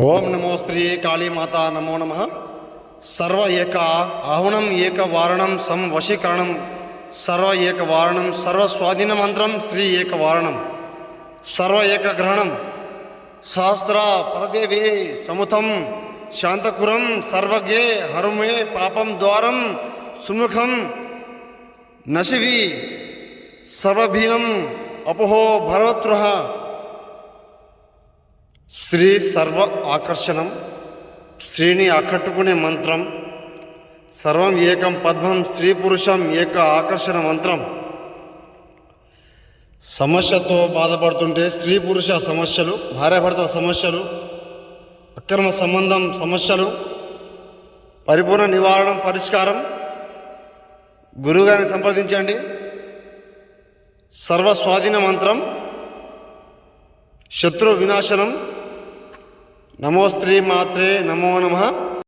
ఓం నమో శ్రీ కాళీమాత నమో నమ. సర్వ ఏక ఆహుణం ఏక వారణం సం వశీకరణం. సర్వ ఏక వారణం సర్వ స్వాధీన మంత్రం శ్రీ ఏక వారణం. సర్వ ఏక గ్రహణం. సహస్ర పరదేవే సముతం శాంతకురం సర్వగే హరుమే పాపం ద్వారం సుముఖం నశివి. సర్వభీనం అపోహో భరవత్రుహ. శ్రీ సర్వ ఆకర్షణం శ్రీని ఆకట్టుకునే మంత్రం సర్వం ఏకం పద్మం స్త్రీ పురుషం ఏక ఆకర్షణ మంత్రం. సమస్యతో బాధపడుతుంటే స్త్రీ పురుష సమస్యలు భార్యాభర్తల సమస్యలు అక్రమ సంబంధం సమస్యలు పరిపూర్ణ నివారణ పరిష్కారం. గురువుగారిని సంప్రదించండి. సర్వ స్వాధీన మంత్రం శత్రు వినాశనం నమో శ్రీ మాత్రే నమో నమ.